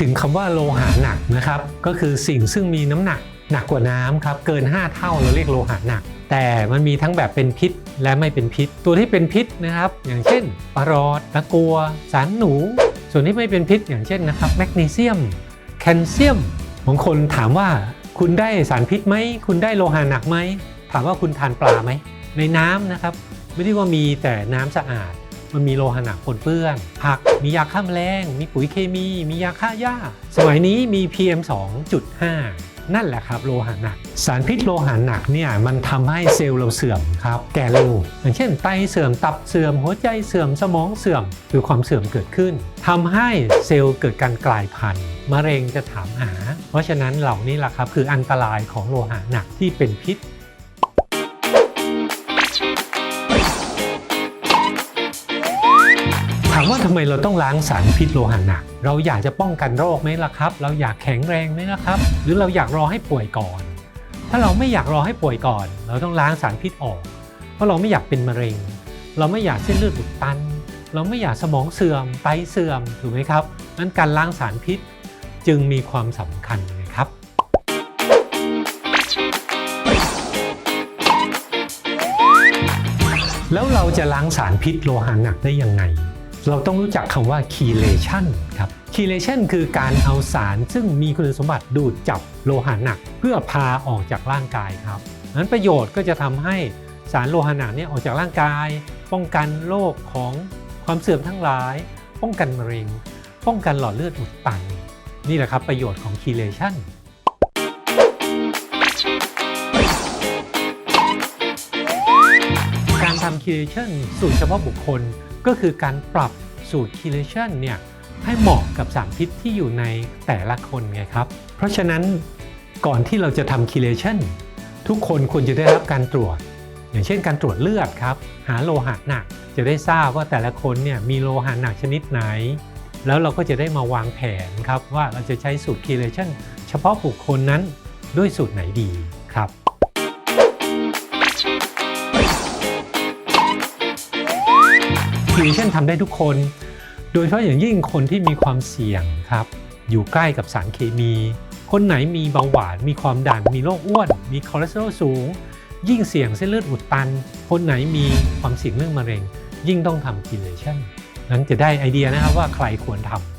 ถึงคำว่าโลหะหนักนะครับ ก็คือสิ่งซึ่งมีน้ำหนักหนักกว่าน้ำครับเกิน 5 เท่าเราเรียกโลหะหนัก แต่มันมีทั้งแบบเป็นพิษและไม่เป็นพิษ ตัวที่เป็นพิษนะครับ อย่างเช่นปรอดตะกัว สารหนู ส่วนที่ไม่เป็นพิษอย่างเช่นนะครับแมกนีเซียม แคลเซียมบางคนถามว่าคุณได้สารพิษไหม คุณได้โลหะหนักไหม ถามว่าคุณทานปลาไหม ในน้ำนะครับ ไม่ได้ว่ามีแต่น้ำสะอาด มันมีโลหะหนักปนเปื้อน ผักมียาฆ่าแมลง มีปุ๋ยเคมี มียาฆ่าหญ้า สมัยนี้มี PM 2.5นั่นแหละครับโลหะหนัก สารพิษโลหะหนักเนี่ยมันทำให้เซลล์เราเสื่อมครับแก่เร็วอย่างเช่นไตเสื่อมตับเสื่อมหัวใจเสื่อมสมองเสื่อมคือความเสื่อมเกิดขึ้นทำให้เซลล์เกิดการกลายพันธุ์มะเร็งจะถามหา เพราะฉะนั้นเหล่านี้แหละครับคืออันตรายของโลหะหนักที่เป็นพิษ ถามว่าทำไมเราต้องล้างสารพิษโลหะหนัก เราอยากจะป้องกันโรคไหมล่ะครับ เราอยากแข็งแรงไหมล่ะครับ หรือเราอยากรอให้ป่วยก่อน ถ้าเราไม่อยากรอให้ป่วยก่อน เราต้องล้างสารพิษออก เพราะเราไม่อยากเป็นมะเร็ง เราไม่อยากเส้นเลือดอุดตัน เราไม่อยากสมองเสื่อมไตเสื่อมถูกไหมครับนั้นการล้างสารพิษจึงมีความสำคัญนะครับแล้วเราจะล้างสารพิษโลหะหนักได้ยังไง เราต้องรู้จักคำว่า chelation ครับ chelation คือการเอาสารซึ่งมีคุณสมบัติดูดจับโลหะหนัก เพื่อพาออกจากร่างกายครับนั้นประโยชน์ก็จะทำให้สารโลหะหนักเนี่ยออกจากร่างกาย ป้องกันโรคของความเสื่อมทั้งหลาย ป้องกันมะเร็ง ป้องกันหลอดเลือดอุดตัน นี่แหละครับประโยชน์ของ chelation การทำ chelation สูตรเฉพาะบุคคล ก็คือการปรับสูตร chelation เนี่ยให้เหมาะกับสารพิษที่อยู่ในแต่ละคนไงครับ เพราะฉะนั้นก่อนที่เราจะทำ chelation ทุกคนควรจะได้รับการตรวจ อย่างเช่นการตรวจเลือดครับ หาโลหะหนักจะได้ทราบว่าแต่ละคนเนี่ยมีโลหะหนักชนิดไหน แล้วเราก็จะได้มาวางแผนครับว่าเราจะใช้สูตร chelation เฉพาะบุคคลนั้นด้วยสูตรไหนดีครับ คลีเช่นทำได้ทุกคน โดยเฉพาะอย่างยิ่งคนที่มีความเสี่ยงครับ อยู่ใกล้กับสารเคมี คนไหนมีเบาหวาน มีความดัน มีโรคอ้วน มีคอเลสเตอรอลสูง ยิ่งเสี่ยงเส้นเลือดอุดตัน คนไหนมีความเสี่ยงเรื่องมะเร็ง ยิ่งต้องทำกินเลยเช่นั้นจะได้ไอเดียนะครับว่าใครควรทำ